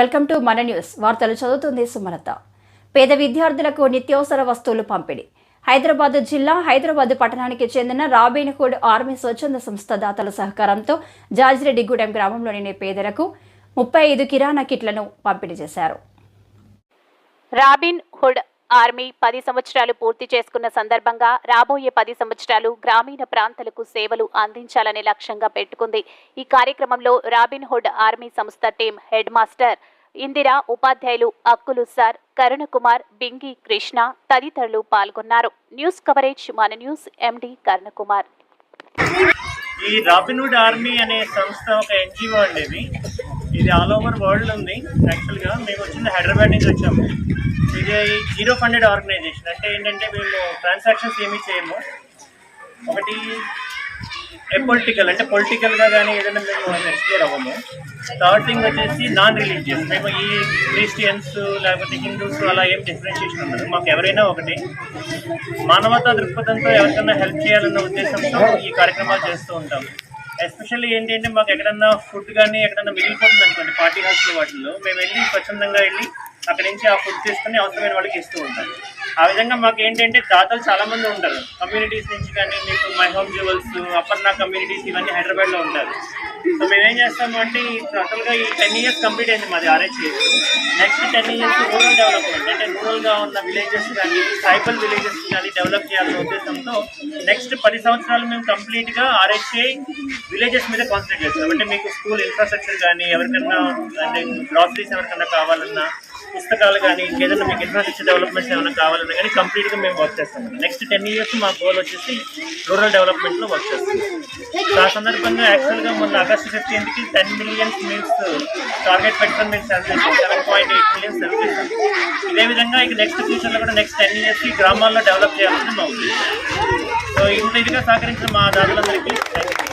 Welcome to మన news. వార్తలు చదువుతుంది సుమలత. పేద విద్యార్థులకు నిత్యావసర వస్తువులు పంపిణీ. హైదరాబాద్ జిల్లా హైదరాబాద్ పట్టణానికి చెందిన రాబిన్హుడ్ ఆర్మీ స్వచ్ఛంద సంస్థ దాతల సహకారంతో జాజిరెడ్డిగూడెం గ్రామంలోని పేదలకు ముప్పై ఐదు కిరాణా కిట్లను పంపిణీ చేశారు. రాబిన్ హుడ్ ఆర్మీ పది సంవత్సరాలు పూర్తి చేసుకున్న సందర్భంగా రాబోయే పది సంవత్సరాలు గ్రామీణ ప్రాంతాలకు సేవలు అందించాలనే లక్ష్యంగా పెట్టుకుంది. ఈ కార్యక్రమంలో రాబిన్ హుడ్ ఆర్మీ సంస్థ టీం హెడ్ మాస్టర్ ఇందిరా ఉపాధ్యాయులు అక్కులు సార్ కరుణకుమార్ బింగి కృష్ణ తదితరులు పాల్గొన్నారు. న్యూస్ కవరేజ్ మన న్యూస్ ఎండి కరుణకుమార్. ఈ రాబిన్హుడ్ ఆర్మీ అనే సంస్థ ఒక ఎన్జిఓ అండి ఇది ఆల్ ఓవర్ వరల్డ్ ఉంది. యాక్చువల్గా మేము వచ్చింది హైదరాబాద్ నుంచి వచ్చాము. ఇది జీరో ఫండెడ్ ఆర్గనైజేషన్ అంటే ఏంటంటే మేము ట్రాన్సాక్షన్స్ ఏమీ చేయము. ఒకటి పొలిటికల్ అంటే పొలిటికల్గా కానీ ఏదైనా మేము ఎక్స్ప్లోర్ అవ్వము. థర్డ్ థింగ్ వచ్చేసి నాన్ రిలీజియస్ మేము ఈ క్రిస్టియన్స్ లేకపోతే హిందూస్ అలా ఏం డిఫరెన్షియేషన్ ఉండదు. మాకు ఎవరైనా ఒకటి మానవతా దృక్పథంతో ఎవరికైనా హెల్ప్ చేయాలన్న ఉద్దేశంతో ఈ కార్యక్రమాలు చేస్తూ ఉంటాము. ఎస్పెషల్లీ ఏంటంటే మాకు ఎక్కడన్నా ఫుడ్ కానీ ఎక్కడన్నా మిగిలిపోతుంది అనుకోండి పార్టీ హౌస్లో వాటిల్లో మేము వెళ్ళి స్వచ్ఛందంగా వెళ్ళి అక్కడి నుంచి ఆ ఫుడ్ తీసుకుని అవసరమైన వాళ్ళకి ఇస్తూ ఉంటాం. ఆ విధంగా మాకు ఏంటంటే దాతలు చాలామంది ఉంటారు. కమ్యూనిటీస్ నుంచి కానీ మీకు My Home Jewels Aparna communities ఇవన్నీ హైదరాబాద్లో ఉంటారు. సో మేమేం చేస్తాము అంటే ఈ టోటల్గా ఈ టెన్ ఇయర్స్ కంప్లీట్ అయింది మాది RHS next ten years rural development అంటే రూరల్గా ఉన్న విలేజెస్ కానీ ట్రైబల్ విలేజెస్ కానీ డెవలప్ చేయాల్సిన ఉద్దేశంతో నెక్స్ట్ పది సంవత్సరాలు మేము కంప్లీట్గా ఆర్హెచ్ఐ విలేజెస్ మీద కాన్సన్ట్రేట్ చేస్తాం అంటే మీకు స్కూల్ ఇన్ఫ్రాస్ట్రక్చర్ కానీ ఎవరికన్నా అంటే గ్రాసరీస్ ఎవరికన్నా కావాలన్నా పుస్తకాలు కానీ ఇంకేదైనా మీకు ఇన్ఫ్రాస్ట్రక్చర్ డెవలప్మెంట్స్ ఏమైనా కావాలన్నా కానీ కంప్లీట్గా మేము వర్క్ చేస్తాం. నెక్స్ట్ టెన్ ఇయర్స్ మా గోల్ వచ్చేసి రూరల్ డెవలప్మెంట్లో వర్క్ చేస్తాం. ఆ సందర్భంగా యాక్చువల్గా మొన్న ఆగస్టు ఫిఫ్టీన్త్కి టెన్ మిలియన్స్ మీల్స్ టార్గెట్ పెట్టుకొని మేము sell seven point eight millions sell ఇదే విధంగా ఇక నెక్స్ట్ ఫ్యూచర్లో కూడా నెక్స్ట్ టెన్ ఇయర్స్కి గ్రామాల్లో డెవలప్ చేయాలని మా ఉద్దేశం. సో ఇంత ఇదిగా సహకరించిన మా దాదులందరికీ థ్యాంక్ యూ